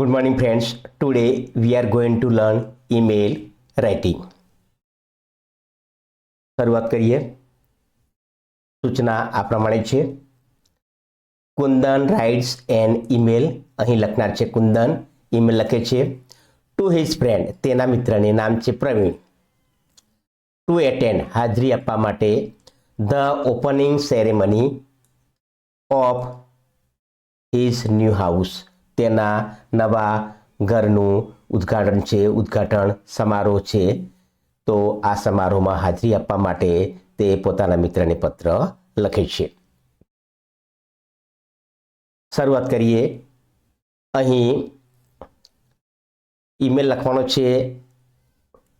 Good morning, friends. Today we are going to learn email writing. શરૂઆત કરીએ. સૂચના આ પ્રમાણે છે. કુંદન રાઇટ્સ એન ઈમેલ અહીં લખનાર છે કુંદન. ઈમેલ લખે છે. ટુ હિઝ ફ્રેન્ડ તેના મિત્રને નામ છે પ્રવીણ. ટુ એટેન્ડ હાજરી આપવા માટે the opening ceremony of his new house તેના નવા ઘરનું ઉદ્ઘાટન છે, ઉદ્ઘાટન સમારોહ છે. તો આ સમારોહમાં હાજરી આપવા માટે તે પોતાના મિત્રને પત્ર લખે છે. શરૂઆત કરીએ. અહીં ઈમેલ લખવાનો છે.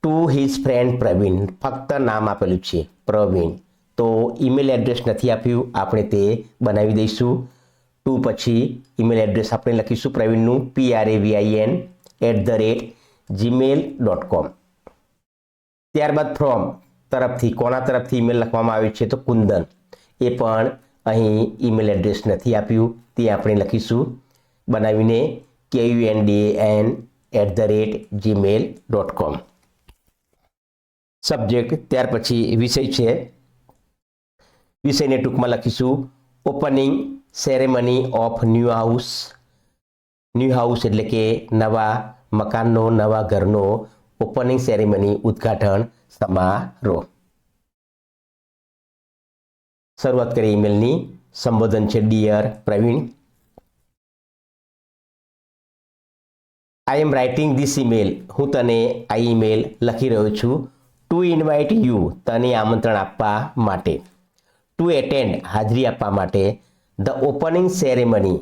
To his friend Praveen. ફક્ત નામ આપેલું છે, પ્રવીણ. તો ઈમેલ એડ્રેસ નથી આપ્યું. આપણે તે બનાવી દઈશું. ટુ પછી ઈમેલ એડ્રેસ આપણે લખીશું પ્રવીણનું P R A V I N at the rate Gmail dot com ત્યારબાદ ફ્રોમ તરફથી, કોના તરફથી ઈમેલ લખવામાં આવ્યું છે તો કુંદન. એ પણ અહીં ઈમેલ એડ્રેસ નથી આપ્યું. તે આપણે લખીશું બનાવીને કે U N D N at the rate Gmail dot com subject ત્યાર પછી વિષય છે. વિષયને ટૂંકમાં લખીશું. Opening ceremony of new house new house એટલે કે નવા મકાનનો, નવા ઘરનો ઓપનિંગ સેરેમની ઉદ્ઘાટન, સમારોહ. શરૂઆત કરી ઈમેલની સંબોધન છે dear Praveen I am writing this email હું તને આ ઈમેલ લખી રહ્યો છું. ટુ ઇન્વાઇટ યુ તને આમંત્રણ આપવા માટે. ટુ એટેન્ડ હાજરી આપવા માટે. ધ ઓપનિંગ સેરેમની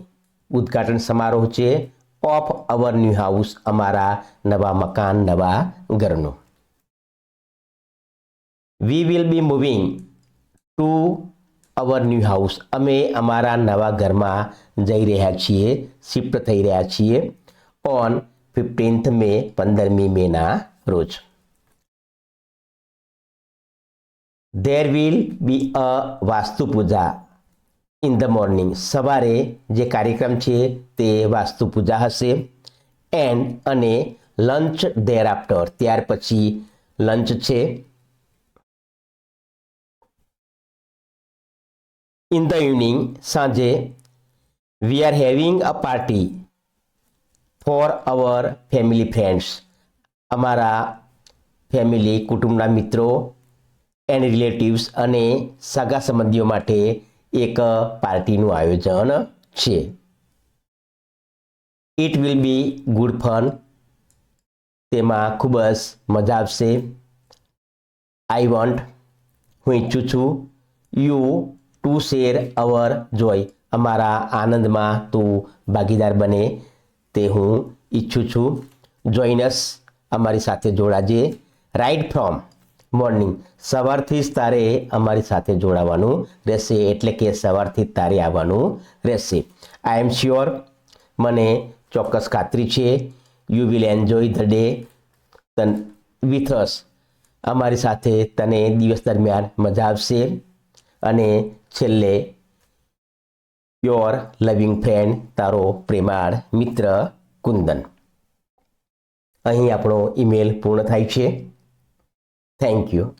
ઉદ્ઘાટન સમારોહ છે ઓફ અવર ન્યૂ હાઉસ અમારા નવા મકાન, નવા ઘરનું. We will be moving to our new house અમે અમારા નવા ઘરમાં જઈ રહ્યા છીએ, શિફ્ટ થઈ રહ્યા છીએ ઓન ફિફ્ટીન્થ મે, પંદરમી મેના રોજ. There will be a vastu puja in the morning સવારે જે કાર્યક્રમ છે તે વાસ્તુ પૂજા હશે એન્ડ અને લંચ ધેર આફ્ટર ત્યાર પછી લંચ છે. ઇન ધ ઇવનિંગ સાંજે we are having a party for our family friends અમારા ફેમિલી કુટુંબના મિત્રો એન્ડ રિલેટિવ્સ અને સગા સંબંધીઓ માટે એક પાર્ટીનું આયોજન છે. It will be good fun તેમાં ખૂબ જ મજા આવશે. આઈ વોન્ટ હું ઈચ્છું છું you to share our joy અમારા આનંદમાં તું ભાગીદાર બને તે હું ઈચ્છું છું. જોઈનસ અમારી સાથે જોડાજે. રાઇટ ફ્રોમ મોર્નિંગ સવારથી જ તારે અમારી સાથે જોડાવાનું રહેશે. એટલે કે સવારથી તારે આવવાનું રહેશે. આઈ એમ શ્યોર મને ચોક્કસ ખાતરી છે. You will enjoy the day then with us અમારી સાથે તને દિવસ દરમિયાન મજા આવશે. અને છેલ્લે યોર લવિંગ ફ્રેન્ડ તારો પ્રેમાળ મિત્ર કુંદન. અહીં આપણો ઈમેલ પૂર્ણ થાય છે. Thank you